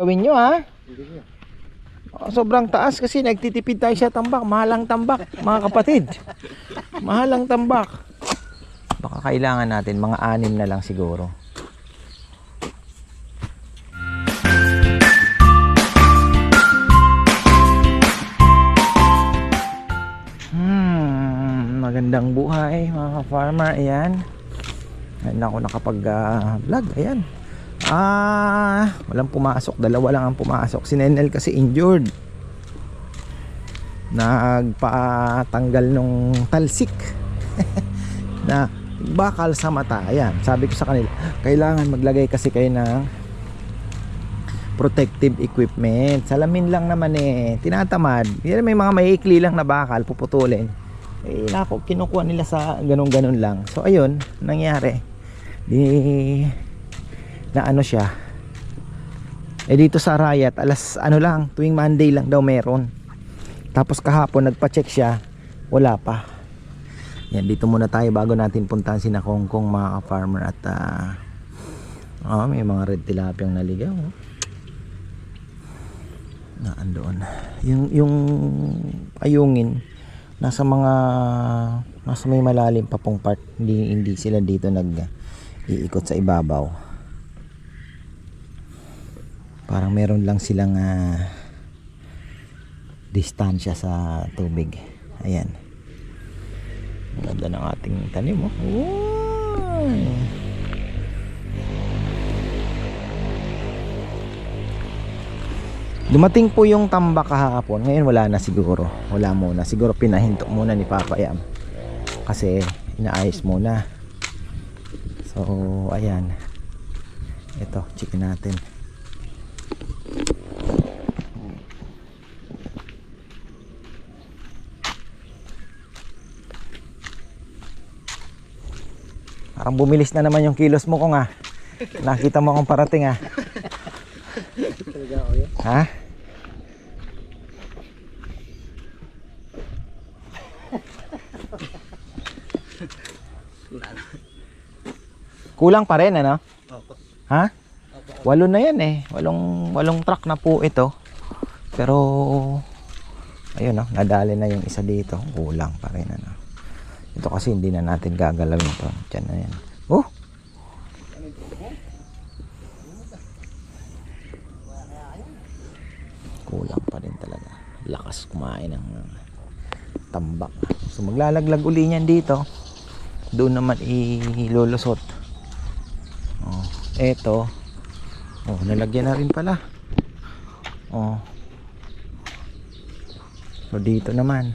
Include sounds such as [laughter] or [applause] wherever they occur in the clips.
Gawin nyo ha. Oh, sobrang taas kasi nagtitipid tayo sa tambak. Mahalang tambak, mga kapatid. Mahalang tambak. Baka kailangan natin mga anim na lang siguro. Hmm, magandang buhay mga farmer. Ayan. Ayan ako nakapag-vlog. Ayan. Ah, walang pumasok. Dalawa lang ang pumasok. Si Nenel kasi injured. Nagpatanggal nung talsik. [laughs] na bakal sa mata. Ayan, sabi ko sa kanila, kailangan maglagay kasi kayo ng protective equipment. Salamin lang naman eh. Tinatamad. Yan may mga maiikli lang na bakal, puputulin. Eh, nako, kinukuha nila sa ganun-ganun lang. So, ayun, nangyari. Di, na ano siya. Eh, dito sa Riot, alas ano lang, tuwing Monday lang daw meron. Tapos kahapon, nagpa-check siya, wala pa. Yan, dito muna tayo bago natin puntahan si na Kongkong mga farmer at ah, oh, may mga red tilapia ang naligaw. Oh. Na andoon. Yung yung ayungin nasa mga nasa may malalim pa pong part hindi hindi sila dito nag iikot sa ibabaw. Parang meron lang silang ah, distansya sa tubig. Ayan. Ganda ng ating tanim oh. Uy. Dumating po yung tambak kahapon. Ngayon wala na siguro. Wala muna. Siguro pinahinto muna ni Papa Yam. Kasi inaayos muna. So, ayan. Ito, chicken natin. Parang bumilis na naman yung kilos mo ko nga. Nakita mo akong parating ah. Ha? Kulang pa rin ano? Ha? Walo na yan eh. Walong, walong truck na po ito. Pero, ayun no, nadali na yung isa dito. Kulang pa rin ano. Ito kasi hindi na natin gagalawin to. Diyan na yan. Oh! Kulang pa rin talaga. Lakas kumain ng uh, tambak. So maglalaglag uli niyan dito. Doon naman ilulusot. Oh, eto. Oh, nalagyan na rin pala. Oh. So dito naman.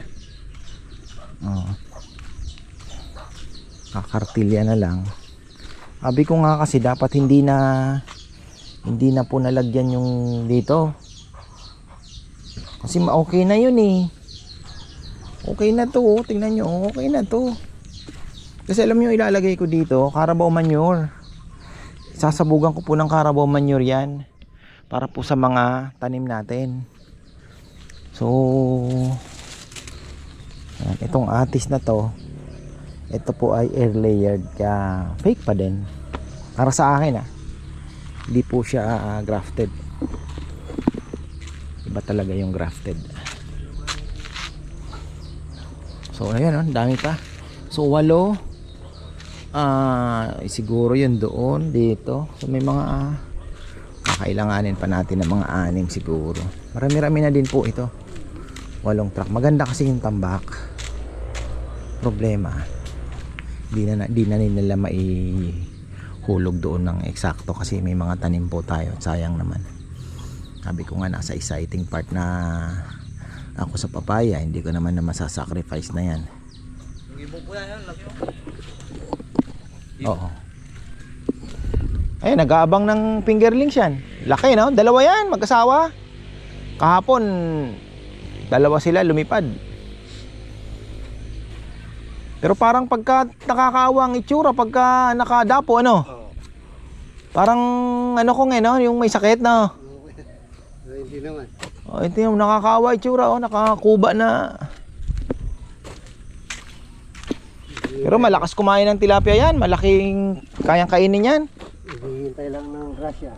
Oh. Kakartilya na lang. Sabi ko nga kasi dapat hindi na hindi na po nalagyan yung dito. Kasi okay na yun eh. Okay na to, tingnan nyo, okay na to. Kasi alam nyo ilalagay ko dito, Carabao manure. Sasabugan ko po ng Carabao manure yan. Para po sa mga tanim natin. So, yan, itong atis na to, ito po ay air layered kaya fake pa din. Para sa akin ah. Hindi po siya ah, grafted. Iba talaga yung grafted. So ayan, oh, dami pa. So walo. Ah, siguro 'yun doon dito. So may mga ah, kakailanganin pa natin ng mga anim siguro. Marami-rami na din po ito. Walong truck. Maganda kasi yung tambak. Problema. Di na, di na nila maihulog doon ng eksakto kasi may mga tanim po tayo. Sayang naman. Sabi ko nga nasa exciting part na ako sa papaya. Hindi ko naman na masasacrifice na yan. Oo. Ayun, nag-aabang ng fingerlings yan. Laki, no? Dalawa yan, mag-asawa. Kahapon, dalawa sila lumipad. Pero parang pagka nakakaawa ang itsura, pagka nakadapo, ano? Oo. Parang ano kung eh, no? Yung may sakit, no? Ay, Hindi naman. Oh, ito yung nakakaawa itsura, oh. Nakakuba na. Pero malakas kumain ng tilapia yan. Malaking kayang kainin yan. Hihintay lang ng grasya.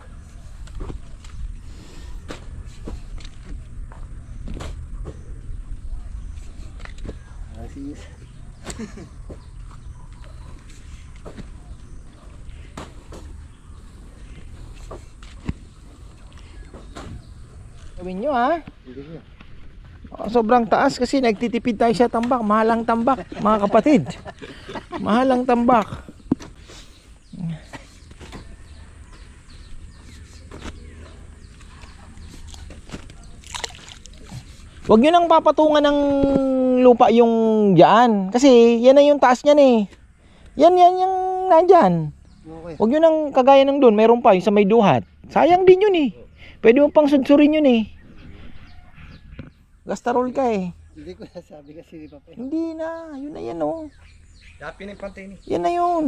Gawin nyo ha. Oh, sobrang taas kasi nagtitipid tayo sa tambak. Mahalang tambak, mga kapatid. Mahalang tambak. Huwag nyo nang papatungan ng lupa yung dyan. Kasi yan na yung taas niyan eh. Yan, yan, yung nandyan. Okay. Huwag nyo nang kagaya ng doon. Mayroon pa yung sa may duhat. Sayang din yun eh. Pwede mo pang sudsurin yun eh. Gastarol ka eh. Hindi ko nasabi kasi ni Papa. Hindi na. Yun na yan oh. Dapi na yung pantay ni. Yan na yun.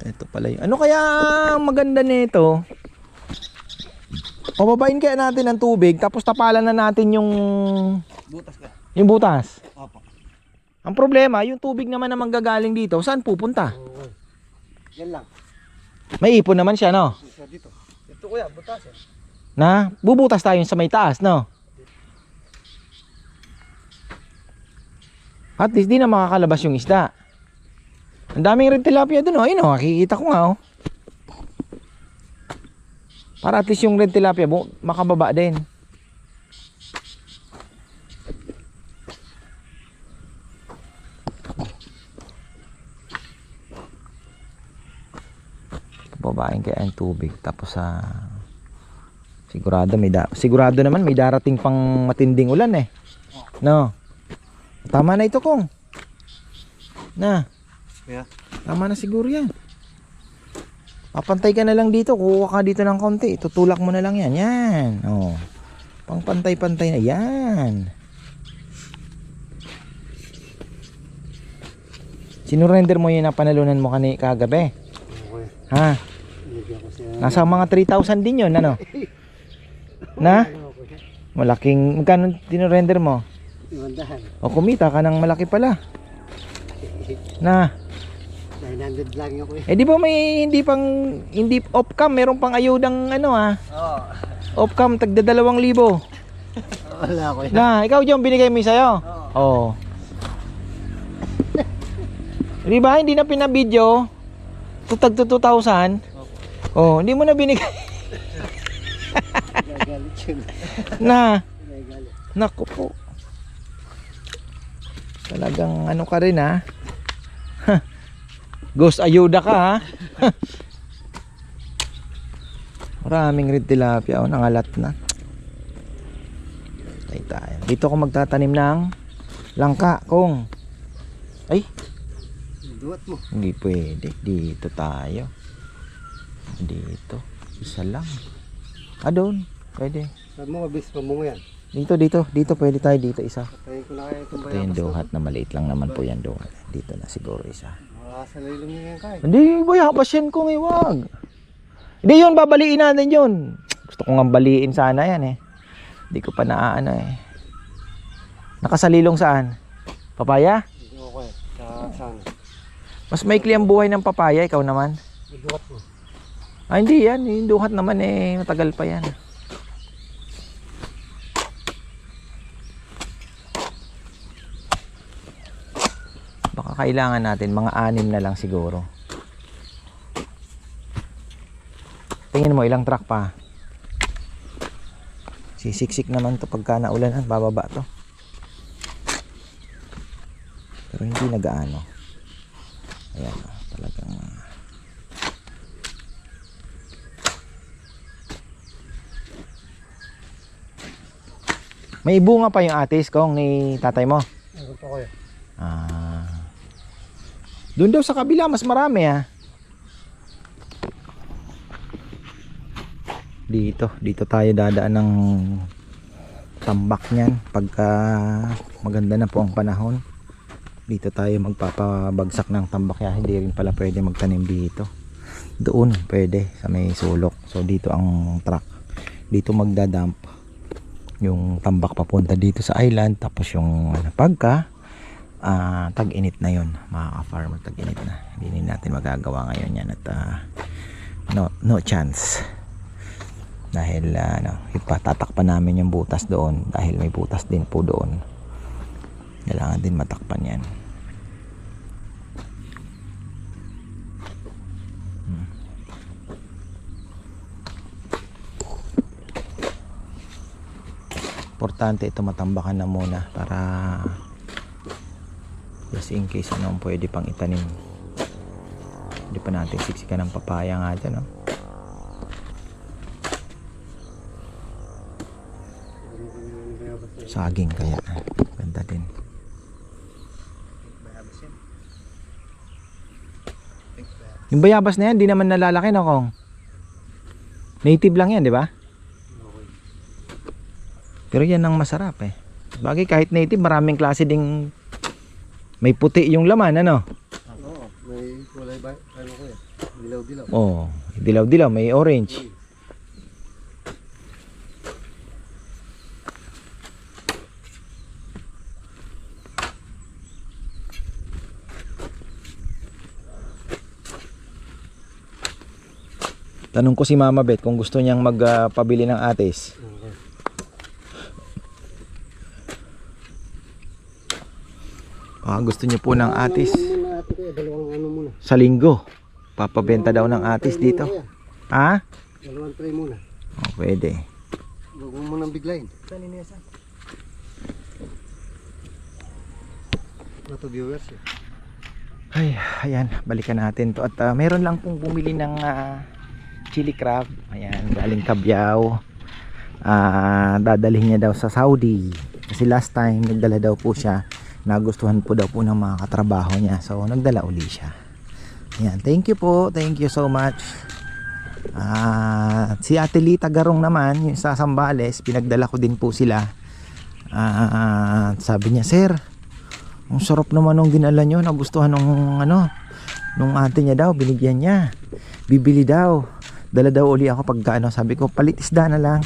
Ito pala yun. Ano kaya ang maganda nito? Pababain kaya natin ng tubig tapos tapalan na natin yung Butas ka. yung butas. Opo. Ang problema, yung tubig naman na manggagaling dito, saan pupunta? Okay. Yan lang. May ipon naman siya, no? Isa dito. Ito kuya, butas eh. Na, bubutas tayo sa may taas, no? At least di na makakalabas yung isda. Ang daming red tilapia dun, oh. Ayun, oh. Nakikita ko nga, oh. Para at least yung red tilapia bu- makababa din. Babaeng kaya ang tubig. Tapos sa sigurado may da sigurado naman may darating pang matinding ulan eh. No. Tama na ito kong. Na. Kuya. Tama na siguro yan. Papantay ka na lang dito. Kuha ka dito ng konti. Tutulak mo na lang yan. Yan. Oh. Pang pantay-pantay na. Yan. Sinurrender mo yun na panalunan mo kani kagabi. Okay. Ha? Nasa mga 3,000 din yun. Ano? [laughs] Na? Ano? Malaking, magkano dinurrender mo? Iwandahan. O kumita ka ng malaki pala. Na, 900 lang yung kuya. eh di ba may hindi pang, hindi off cam, meron pang ayudang ano ah. Oo. Off cam, tagda dalawang libo. Wala kuya. Na, ikaw dyan binigay mo yung sa'yo? Oo. Oh. di ba, hindi na pinabidyo. Tutag to 2,000. Oh, hindi mo na binigay. Na, naku po. Talagang ano ka rin ha. Ghost ayuda ka ha. [laughs] Maraming red tilapia oh, nangalat na. Tay tayo. Dito ako magtatanim ng langka kung ay Duwat mo. hindi pwede. Dito tayo. Dito. Isa lang. Ah, doon. Pwede. Sabi mo, mabis pamungo yan. Dito, dito. Dito pwede tayo. Dito isa. Patayin ko na kaya itong Ito yung duhat na maliit lang naman po yan duhat. Dito na siguro isa. Makasalay lang yan kaya. Hindi, boy, habasyan ko ng iwag. Hindi yun, babaliin natin yun. Gusto ko nga baliin sana yan eh. Hindi ko pa naaano eh. Nakasalilong saan? Papaya? Kuya. Sa sana. Mas maikli ang buhay ng papaya, ikaw naman. Duwat mo. Ah, hindi yan. Yung duhat naman eh, matagal pa yan. Kailangan natin mga anim na lang siguro. Tingin mo ilang truck pa. Sisiksik naman to pagka naulan, bababa to. Pero hindi nagaano. Ayan, ah, talagang May bunga pa yung atis kong ni tatay mo. Ano pa kuya? Ah. Doon daw sa kabila mas marami ah. Dito, dito tayo dadaan ng tambak niyan pagka maganda na po ang panahon. Dito tayo magpapabagsak ng tambak kaya hindi rin pala pwede magtanim dito. Doon pwede sa may sulok. So dito ang truck. Dito magdadump yung tambak papunta dito sa island tapos yung ano, pagka ah, tag-init na yon mga ka-farmer tag-init na hindi na natin magagawa ngayon yan at ah, no, no chance Dahil ah, ano, ipatatakpan namin yung butas doon dahil may butas din po doon. Kailangan din matakpan yan. Hmm. Importante ito matambakan na muna para just in case ano pwede pang itanim. Hindi pa natin siksikan ng papaya nga dyan, no? Saging kaya. Ganda din. Yung bayabas na yan, di naman nalalaki na kong. Native lang yan, di ba? Pero yan ang masarap eh. Bagay kahit native, maraming klase ding may puti yung laman, ano? Oo, may kulay ba? Ano ko eh. Dilaw-dilaw. Oh, dilaw-dilaw, may orange. Tanong ko si Mama Bet kung gusto niyang magpabili ng atis. Okay. Ah, gusto niyo po ng atis Ano ano sa linggo. Papabenta daw ng atis dito. Ha? Dalawang tray muna. Oh, pwede. Huwag mo munang biglayin. Ito viewers eh. Ay, ayan, balikan natin to. At ah, meron lang pong bumili ng ah, chili crab. Ayan, galing Cabiao. Ah, dadalhin niya daw sa Saudi. Kasi last time, nagdala daw po siya. Nagustuhan po daw po ng mga katrabaho niya. So, nagdala uli siya. Ayan, thank you po. Thank you so much. Ah, si Ate Lita Garong naman, yung sa Sambales, pinagdala ko din po sila. Ah, sabi niya, Sir, ang sarap naman nung dinala nyo. Nagustuhan nung ano, nung ate niya daw, binigyan niya. Bibili daw. Dala daw uli ako pagka ano, sabi ko, palit isda na lang.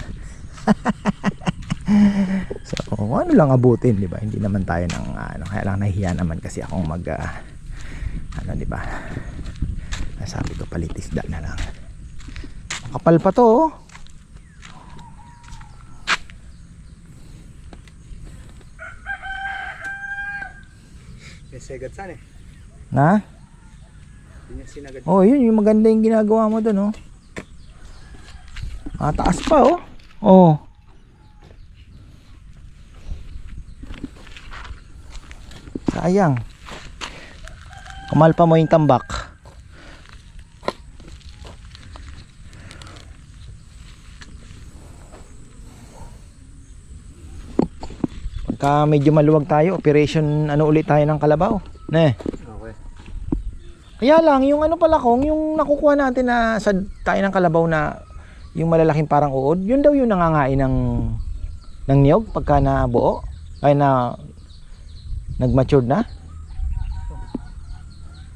[laughs] [laughs] so, ano lang abutin, di ba? Hindi naman tayo ng, ano, kaya lang nahihiya naman kasi akong mag, ah, ano, di ba? Ah, Sabi ko, palit isda na lang. Ang Kapal pa to, oh. Segat saan eh. Na? Sinagad. Oh, yun yung maganda yung ginagawa mo doon, oh. Ah, taas pa, oh. Oh. Sayang. Kamalpa mo yung tambak. Pagka medyo maluwag tayo, operation ano ulit tayo ng kalabaw. Ne. Okay. Kaya lang, yung ano pala kong, yung nakukuha natin na sa tayo ng kalabaw na yung malalaking parang uod, yun daw yung nangangain ng ng niyog pagka nabuo. Ay na nagmatured na.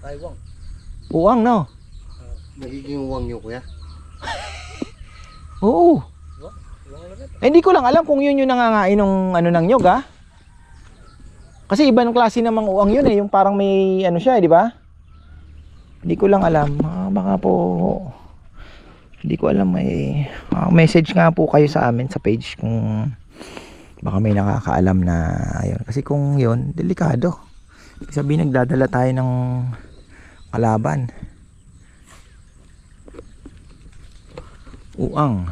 Taiwan. Uwang, no? Nagiging uwang nyo kuya. [laughs] Oo. Eh, hindi ko lang alam kung yun yung nangangain ng ano ng niyog, ha? Kasi ibang klase namang uwang yun eh, yung parang may ano siya, eh, di ba? Hindi ko lang alam. Ah, baka po hindi ko alam may ah, message nga po kayo sa amin sa page kung baka may nakakaalam na ayun. Kasi kung yun, delikado. Sabihin nagdadala tayo ng kalaban. Uang.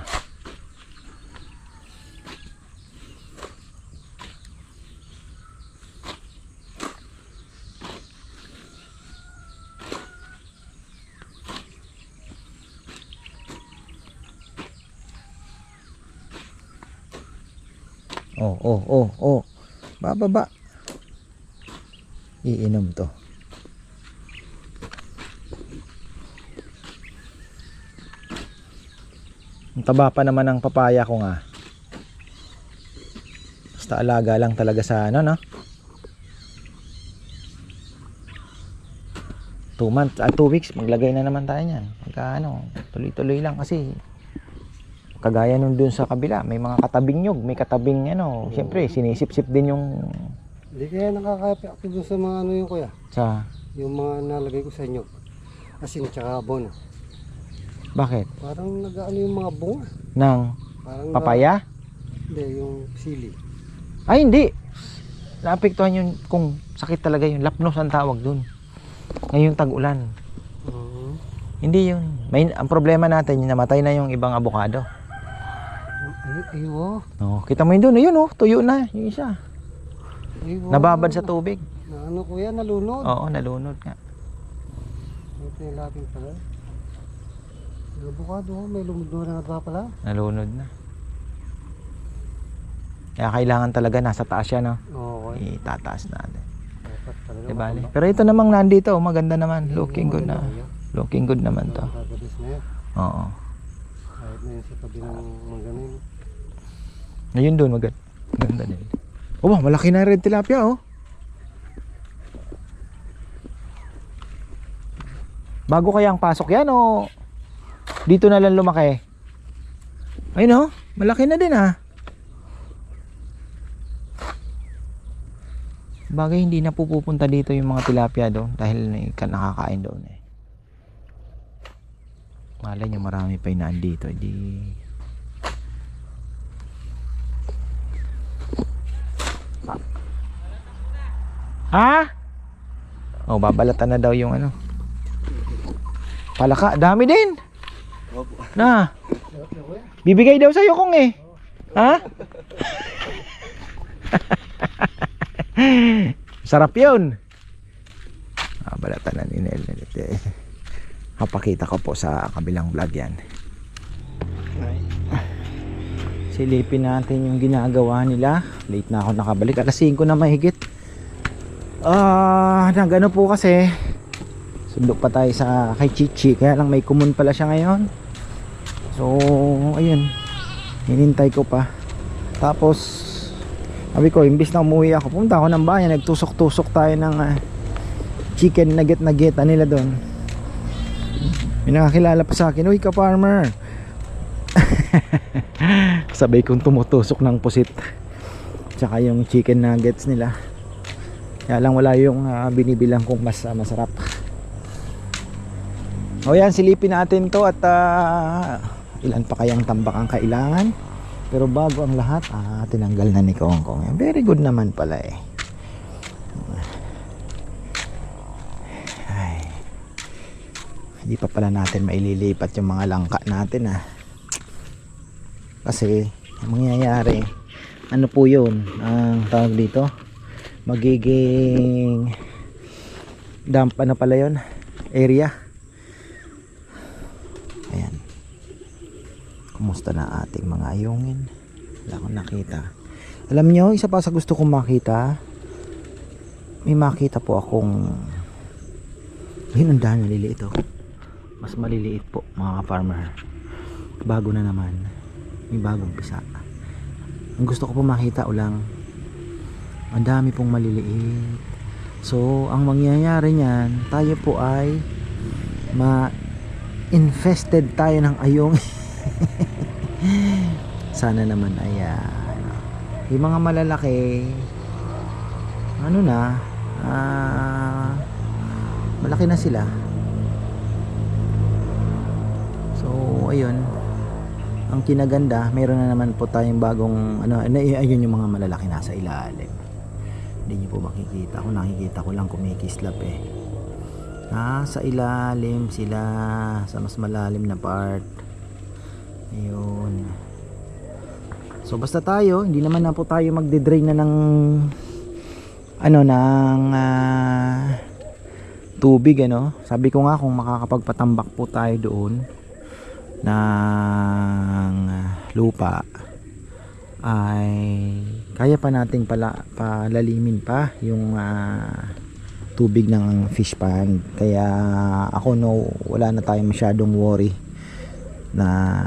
Oh, oh, oh, oh. Bababa. Iinom to. Ang taba pa naman ng papaya ko nga. Basta alaga lang talaga sa ano, no? Two months, ah, two weeks, maglagay na naman tayo niyan. Pagka ano, tuloy-tuloy lang kasi kagaya nung dun sa kabila, may mga katabing nyog, may katabing ano, siyempre sinisip-sip din yung Hindi kaya nakaka-effect dun sa mga ano yun kuya. sa Yung mga nalagay ko sa inyo. Asin tsaka abono. Bakit? Parang nag-ano yung mga bunga. Ng Parang papaya? Hindi, yung sili. Ay, hindi. Naapektuhan yun kung sakit talaga yun. Lapnos ang tawag dun. Ngayong tag-ulan. Oo. Hindi yun. May, ang problema natin, yung namatay na yung ibang abokado. Ay, aywo. No, kita mo yun doon. Ayun oh, tuyo na yung isa. Aywo. Nababad sa tubig. Na ano kuya, nalunod. Oo, nalunod nga. Ito yung lapin pala. Avocado, oh, may lumod na nga pala. Nalunod na. Kaya kailangan talaga nasa taas siya, no? Oo, okay. Itataas natin. Dapat. Diba? Pero ito namang nandito, oh, maganda naman. Looking good na. Looking good naman to. Oo. Kahit na yun sa tabi ng mangganin. Ngayon doon, maganda. Maganda din. Oh, malaki na rin tilapia, oh. Bago kaya ang pasok yan, o dito na lang lumaki? Ayun, oh. Malaki na din, ah. Bagay hindi na pupunta dito yung mga tilapia doon dahil nakakain doon eh. Malay nyo marami pa yung nandito. Di... Ha? Oh, babalatan na daw yung ano. Palaka, dami din. Na. Bibigay daw sa'yo kung eh. Ha? [laughs] Sarap yun. Ah, balatan na ni Nel. Papakita ko po sa kabilang vlog yan. Silipin natin yung ginagawa nila. Late na ako nakabalik. Alas 5 na mahigit. Ah, nagano po kasi. Sundo pa tayo sa kay Chichi. Kaya lang may kumun pala siya ngayon. So, ayun. Hinintay ko pa. Tapos, sabi ko, imbis na umuwi ako, pumunta ako ng bayan. Nagtusok-tusok tayo ng ah, chicken nugget nugget nila doon. May nakakilala pa sa akin, Uy ka farmer [laughs] Sabay kong tumutusok ng pusit. Tsaka yung chicken nuggets nila. Kaya lang wala yung ah, binibilang kong mas ah, masarap. O yan, silipin natin to at ah, ilan pa kayang tambak ang kailangan. Pero bago ang lahat, ah, tinanggal na ni Kong Kong Yan, Very good naman pala eh Hindi pa pala natin maililipat yung mga langka natin ah. Kasi ang mangyayari ano po yun? Ang tawag dito? Magiging dump ano pala yun? Area. Ayan. Kumusta na ating mga ayungin? Wala akong nakita. Alam nyo isa pa sa gusto kong makita may makita po akong yun ang dahil naliliit oh. Mas maliliit po mga farmer bago na naman. May bagong pisa. Ang gusto ko po makita ulang ang dami pong maliliit. So ang mangyayari niyan tayo po ay ma infested tayo ng ayong. [laughs] Sana naman ay ah, yung mga malalaki ano na ah malaki na sila ayun ang kinaganda meron na naman po tayong bagong ano ayun yung mga malalaki nasa ilalim. Hindi nyo po makikita. Kung nakikita ko lang kumikislap eh. Nasa ilalim sila sa mas malalim na part. Ayun. So basta tayo hindi naman na po tayo magde-drain na ng ano ng ah, tubig ano. Sabi ko nga kung makakapagpatambak po tayo doon ng lupa ay kaya pa nating pala palalimin pa yung ah, tubig ng fish pond. Kaya ako no wala na tayong masyadong worry na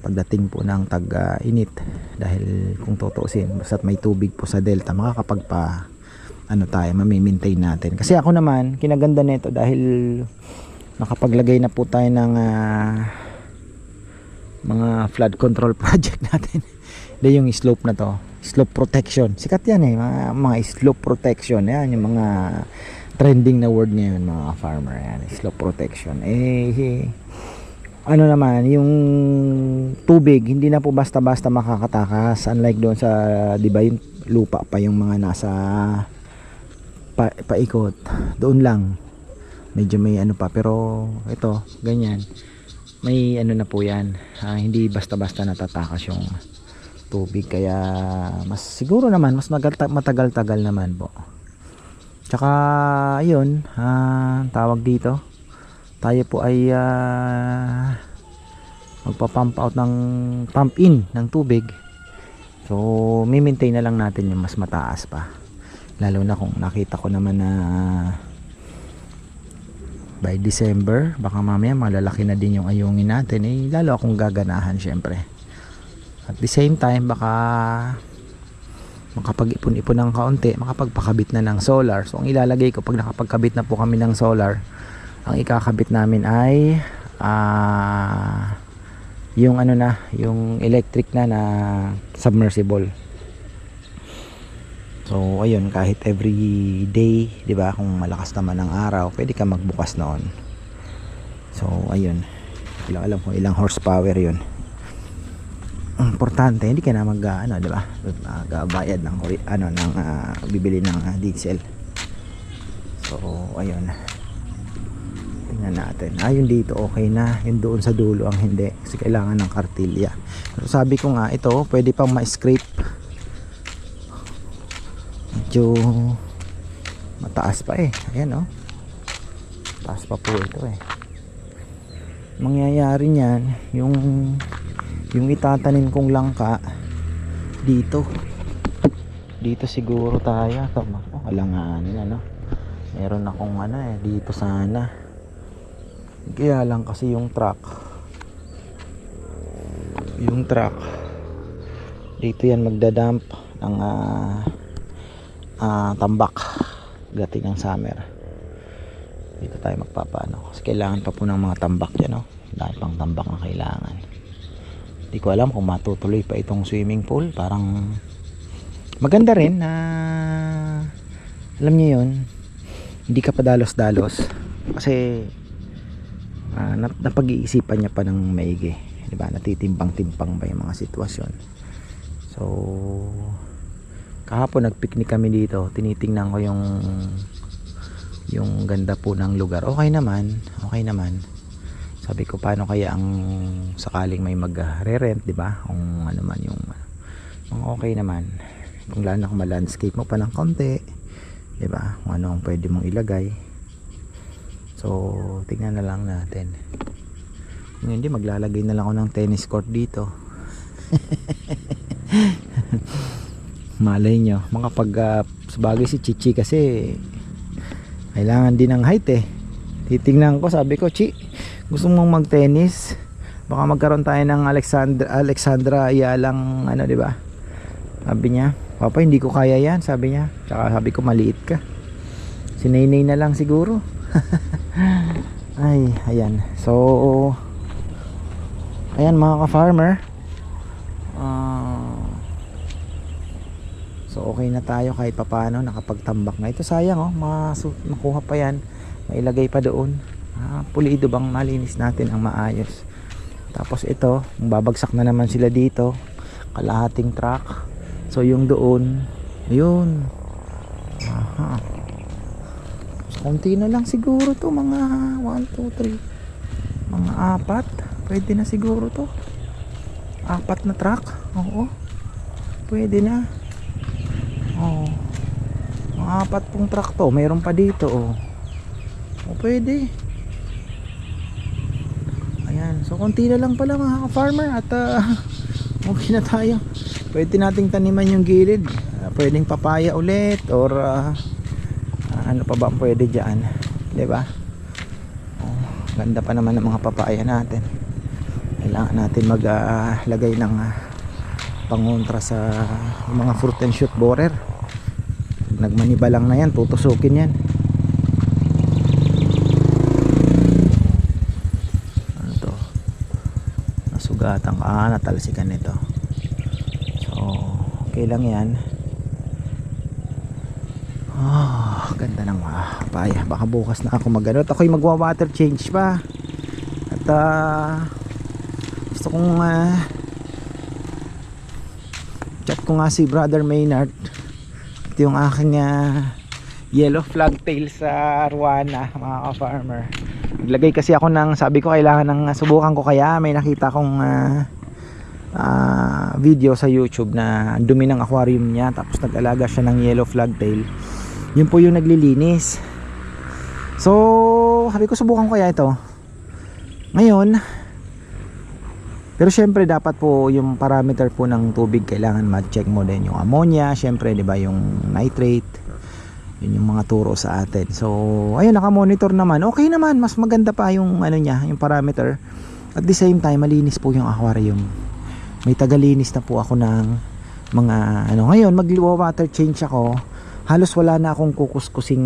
pagdating po ng tag ah, init dahil kung tutuusin basta't may tubig po sa delta makakapagpa ano tayo mamimaintain natin. Kasi ako naman kinaganda nito dahil nakapaglagay na po tayo ng ah, mga flood control [laughs] project natin Hindi yung slope na to slope protection sikat yan eh mga, mga slope protection yan yung mga trending na word ngayon mga farmer yan slope protection eh, ano naman, yung tubig, hindi na po basta-basta makakatakas. Unlike doon sa, di ba, yung lupa pa yung mga nasa pa, paikot. Doon lang. Medyo may ano pa. Pero ito, ganyan. May ano na po yan. Ah, hindi basta-basta natatakas yung tubig. Kaya mas siguro naman, mas matagal-tagal naman po. Tsaka, ayun, ah, tawag dito tayo po ay ah, magpa-pump out ng pump in ng tubig so mi-maintain na lang natin yung mas mataas pa lalo na kung nakita ko naman na by December. Baka mamaya malalaki na din yung ayungin natin eh lalo akong gaganahan syempre. At the same time baka makapag-ipon-ipon ng kaunti makapagpakabit na ng solar. So ang ilalagay ko pag nakapagkabit na po kami ng solar ang ikakabit namin ay ah yung ano na yung electric na na submersible so ayun kahit every day di ba kung malakas naman ang araw pwede ka magbukas noon. So ayun. Ko alam kung ilang horsepower yun. Importante hindi ka na mag ah, ano di ba magbayad ng ano ng ah, bibili ng ah, diesel. So ayun. Tingnan natin. Ah yung dito okay na. Yung doon sa dulo ang hindi. Kasi kailangan ng kartilya. Pero sabi ko nga ito pwede pang ma-scrape medyo mataas pa eh. Ayan oh. Taas pa po ito eh. Mangyayari niyan yung yung itatanim kong langka dito. Dito siguro tayo. Tama oh, alanganin ano? Meron akong ano eh dito sana. Kaya lang kasi yung truck. Yung truck. Dito yan magdadump ng ah, ah, tambak. Gating ng summer. Dito tayo magpapaano. Kasi kailangan pa po ng mga tambak yan no? dahil pang tambak ang kailangan. Hindi ko alam kung matutuloy pa itong swimming pool. Parang maganda rin na alam niyo yun hindi ka pa dalos-dalos kasi nap- napag-iisipan niya pa ng maigi. Di ba? Natitimbang-timbang ba yung mga sitwasyon? So kahapon nagpiknik kami dito. Tinitingnan ko yung yung ganda po ng lugar. Okay naman. Okay naman. Sabi ko paano kaya ang sakaling may mag-re-rent di ba? Kung ano man yung kung okay naman. Kung lalo na kung ma-landscape mo pa ng konti di ba? Kung ano ang pwede mong ilagay. So, tingnan na lang natin. Kung hindi, maglalagay na lang ako ng tennis court dito. [laughs] Malay nyo. Makapag, uh, sabagay si Chichi kasi, kailangan din ng height eh. Titingnan ko, sabi ko, Chi, gusto mong mag-tennis? Baka magkaroon tayo ng Alexandra, Alexandra Ayalang, ano, di ba? Sabi niya, Papa, hindi ko kaya yan, sabi niya. Tsaka sabi ko, maliit ka. Sinaynay na lang siguro. [laughs] Ay, ayan. So, ayan mga ka-farmer. So, okay na tayo kahit papano nakapagtambak na. Ito sayang oh, masu- makuha pa yan. Mailagay pa doon. Ah, pulido bang malinis natin ang maayos. Tapos ito, babagsak na naman sila dito. Kalahating truck. So, yung doon, ayun. Aha. Konti na lang siguro to mga 1, 2, 3 mga apat pwede na siguro to apat na truck oo pwede na oo mga apat pong truck to. Mayroon pa dito oh. O pwede. Ayan. So konti na lang pala mga farmer at uh, [laughs] okay na tayo. Pwede nating taniman yung gilid. Uh, pwedeng papaya ulit or uh, Ah, ano pa ba pwede dyan? Di ba? Oh, ganda pa naman ng mga papaya natin. Kailangan natin maglagay ng ah, pangontra sa mga fruit and shoot borer nagmaniba lang na yan tutusukin yan ano to nasugatan ka ah natalsikan nito so okay lang yan Ah, ganda ng ah, papaya. Baka bukas na ako magano. Ako'y magwa water change pa. At ah, gusto kong ah, chat ko nga si brother Maynard ito yung aking ah, yellow flagtail sa arwana mga ka-farmer. Naglagay kasi ako ng sabi ko kailangan ng subukan ko kaya may nakita kong ah, ah, video sa youtube na dumi ng aquarium niya tapos nag-alaga siya ng yellow flagtail. Yun po yung naglilinis. So sabi ko subukan ko kaya ito. Ngayon pero syempre dapat po yung parameter po ng tubig kailangan ma-check mo din yung ammonia, syempre 'di ba yung nitrate. Yun yung mga turo sa atin. So, ayun naka-monitor naman. Okay naman, mas maganda pa yung ano niya, yung parameter. At the same time, malinis po yung aquarium. May tagalinis na po ako ng mga ano ngayon mag-water change ako. Halos wala na akong kukuskusing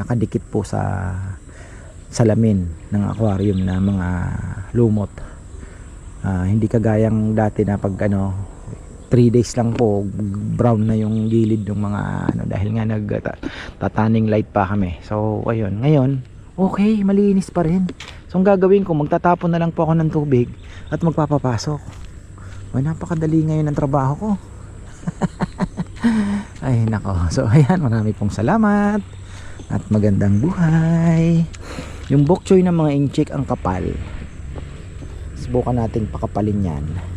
nakadikit po sa salamin ng aquarium na mga lumot. Ah, hindi kagayang dati na pag ano 3 days lang po brown na yung gilid ng mga ano dahil nga nag ta- tataning light pa kami. So ayun, ngayon okay, malinis pa rin. So ang gagawin ko, magtatapon na lang po ako ng tubig at magpapapasok. Ay, napakadali ngayon ang trabaho ko. [laughs] Ay, nako. So, ayan, marami pong salamat. At magandang buhay. Yung bok choy ng mga inchik ang kapal. Subukan nating pakapalin yan.